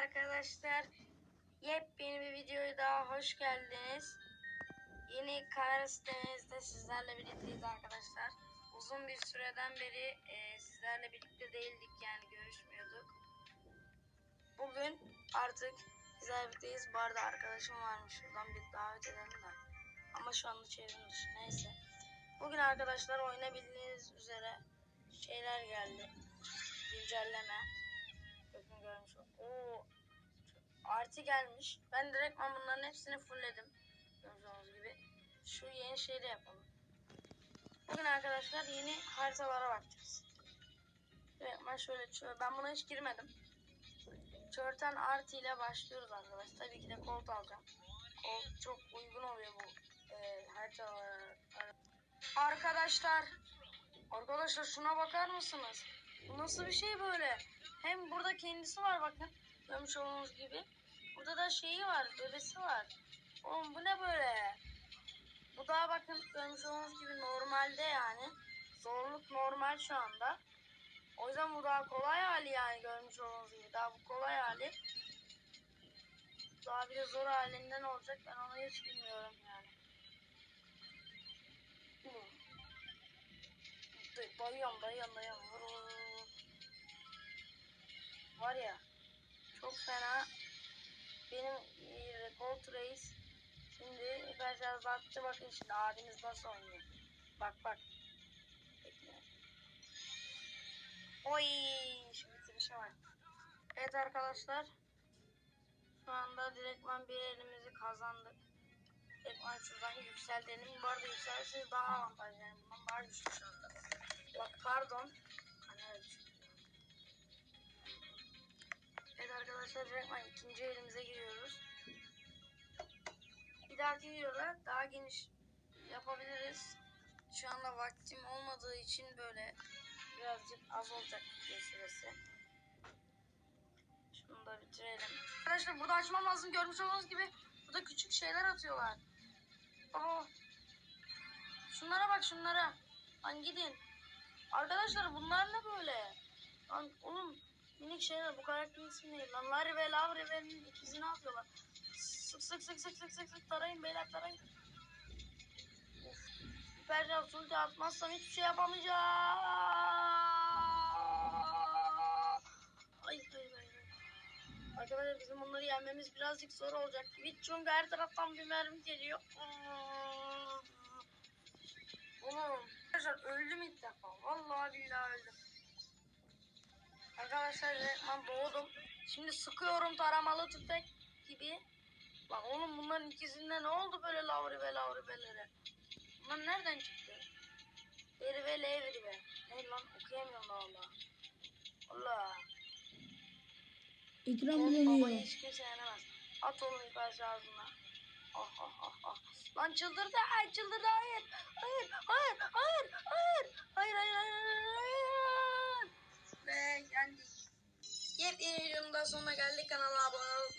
arkadaşlar. Yepyeni bir videoya daha hoş geldiniz. Yeni kamera sitemizde sizlerle birlikteyiz arkadaşlar. Uzun bir süreden beri e, sizlerle birlikte değildik yani görüşmüyorduk. Bugün artık sizlerle birlikteyiz. Bu arada arkadaşım varmış. Şuradan bir davet edelim de. Ama şu anda çevrim. Neyse. Bugün arkadaşlar oyuna bildiğiniz üzere şeyler geldi. Güncelleme. Bakın görmüş Oo. Artı gelmiş. Ben direkt bunların hepsini fullledim. Olduğunuz gibi. Şu yeni şeyi de yapalım. Bugün arkadaşlar yeni haritalara bakacağız. Evet, ben şöyle, şöyle ben buna hiç girmedim. Çörten artı ile başlıyoruz arkadaşlar. Tabii ki de kolt alacağım. Kolt çok uygun oluyor bu e, haritalara. Arkadaşlar Arkadaşlar şuna bakar mısınız? Bu nasıl bir şey böyle? Hem burada kendisi var bakın. Görmüş olduğunuz gibi. Burada da şeyi var, bebesi var. Oğlum bu ne böyle? Bu daha bakın görmüş olduğunuz gibi normalde yani. Zorluk normal şu anda. O yüzden bu daha kolay hali yani görmüş olduğunuz gibi. Daha bu kolay hali. Daha bir de zor halinden olacak. Ben onu hiç bilmiyorum yani. Day- Dayıyorum dayıyorum dayıyorum. Var ya çok fena benim e, rekord reis şimdi arkadaşlar baktı bakın şimdi abiniz nasıl oynuyor. Bak bak. Oy şimdi bitirişe bak. Evet arkadaşlar. Şu anda direktman bir elimizi kazandık. Direktman şuradan yükseltelim. Bu arada yükselirseniz daha avantajlı. Yani bundan daha güçlü şu anda. Bak pardon. Hani evet. Arkadaşlar direktman ikinci elimize giriyoruz. Bir dahaki videoda daha geniş yapabiliriz. Şu anda vaktim olmadığı için böyle birazcık az olacak video süresi. Şunu da bitirelim. Arkadaşlar burada açmam lazım. Görmüş olduğunuz gibi burada küçük şeyler atıyorlar. Aa. Şunlara bak şunlara. Lan gidin. Arkadaşlar bunlar ne böyle? Lan oğlum minik şeyler bu karakterin ismi değil. Lan Larry ve Lavre'nin ikizini atıyorlar. Sık sık sık sık sık sık sık tarayın beyler tarayın. Of. Hipercan ulti atmazsam hiçbir şey yapamayacağım. Ay ay ay. Arkadaşlar bizim onları yenmemiz birazcık zor olacak. Çünkü her taraftan bir mermi geliyor. Oğlum. Arkadaşlar ben doğdum. Şimdi sıkıyorum taramalı tüfek gibi. Lan oğlum bunların ikisinde ne oldu böyle lavri ve lavri belere? Bunlar nereden çıktı? Leri ve levri. Ne lan okuyamıyorum valla. Allah. Ekran Oğlum babayı hiç kimse yenemez. At oğlum ipaj ağzına. Ah ah ah ah. Lan çıldırdı. Ay çıldırdı. Hayır. Hayır. Hayır. Hayır. Hayır. Hayır hayır hayır hayır. Evet yeni videonun da sonuna geldik. Kanala abone olup